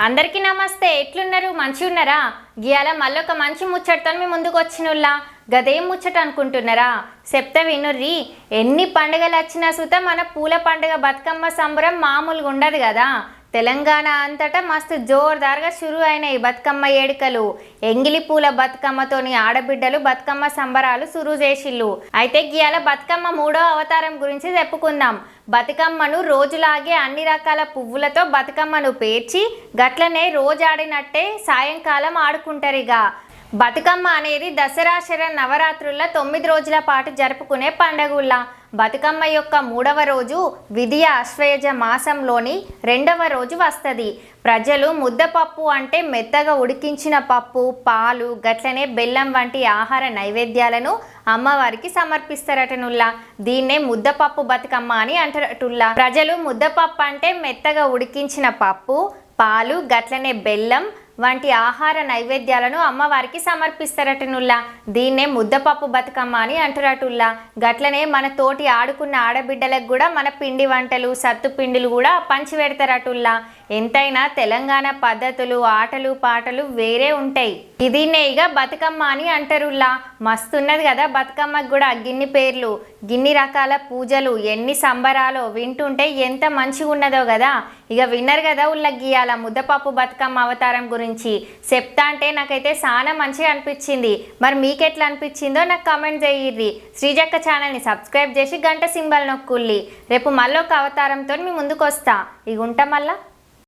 అందరికీ నమస్తే. ఎట్లున్నారు? మంచి ఉన్నారా గీయాల మళ్ళొక మంచి ముచ్చటతో మీ ముందుకు వచ్చినుల్లా గదేం ముచ్చట అనుకుంటున్నారా? చెప్తే వినుర్రి. ఎన్ని పండుగలు వచ్చినా సుత మన పూల పండుగ బతుకమ్మ సంబరం మామూలుగా ఉండదు కదా తెలంగాణ అంతటా మస్తు జోర్దార్గా షురు అయినాయి బతుకమ్మ ఏడుకలు. ఎంగిలి పూల బతుకమ్మతోని ఆడబిడ్డలు బతుకమ్మ సంబరాలు సురు చేసిల్లు. అయితే గీయాల బతుకమ్మ మూడో అవతారం గురించి చెప్పుకుందాం. బతుకమ్మను రోజులాగే అన్ని రకాల పువ్వులతో బతుకమ్మను పేర్చి గట్లనే రోజు ఆడినట్టే సాయంకాలం ఆడుకుంటారు ఇక బతుకమ్మ అనేది దసరా శర నవరాత్రుల తొమ్మిది రోజుల పాటు జరుపుకునే పండగుల్లా. బతుకమ్మ యొక్క మూడవ రోజు విధియ అశ్వయజ మాసంలోని రెండవ రోజు వస్తుంది. ప్రజలు ముద్దపప్పు అంటే మెత్తగా ఉడికించిన పప్పు పాలు గట్లనే బెల్లం వంటి ఆహార నైవేద్యాలను అమ్మవారికి సమర్పిస్తారటనుల్లా. దీన్నే ముద్దపప్పు బతుకమ్మ అని అంటారటుల్లా. ప్రజలు ముద్దపప్పు అంటే మెత్తగా ఉడికించిన పప్పు పాలు గట్లనే బెల్లం వంటి ఆహార నైవేద్యాలను అమ్మవారికి సమర్పిస్తారటనుల్లా దీన్నే ముద్దపప్పు బతుకమ్మ అని అంటురటుల్లా గట్లనే మన తోటి ఆడుకున్న ఆడబిడ్డలకు కూడా మన పిండి వంటలు సత్తు పిండిలు కూడా పంచిపెడతారటుల్లా ఎంతైనా తెలంగాణ పద్ధతులు ఆటలు పాటలు వేరే ఉంటాయి. ఇదినే ఇక బతుకమ్మ అని అంటారుల్లా మస్తున్నది కదా బతుకమ్మకు కూడా గిన్ని పేర్లు. గిన్ని రకాల పూజలు ఎన్ని సంబరాలో వింటుంటే ఎంత మంచిగా ఉన్నదో కదా. ఇక విన్నర్ కదా ఉల్ల గీయాల ముద్దపప్పు బతుకమ్మ అవతారం గురించి. చెప్తా అంటే నాకైతే చాలా మంచిగా అనిపించింది. మరి మీకెట్లా అనిపించిందో నాకు కామెంట్ చేయిర్రి శ్రీజక్క ఛానల్ని సబ్స్క్రైబ్ చేసి గంట సింబల్ నొక్కుల్లి రేపు మళ్ళీ ఒక అవతారంతో మీ ముందుకు వస్తా ఇక ఉంటా మళ్ళా.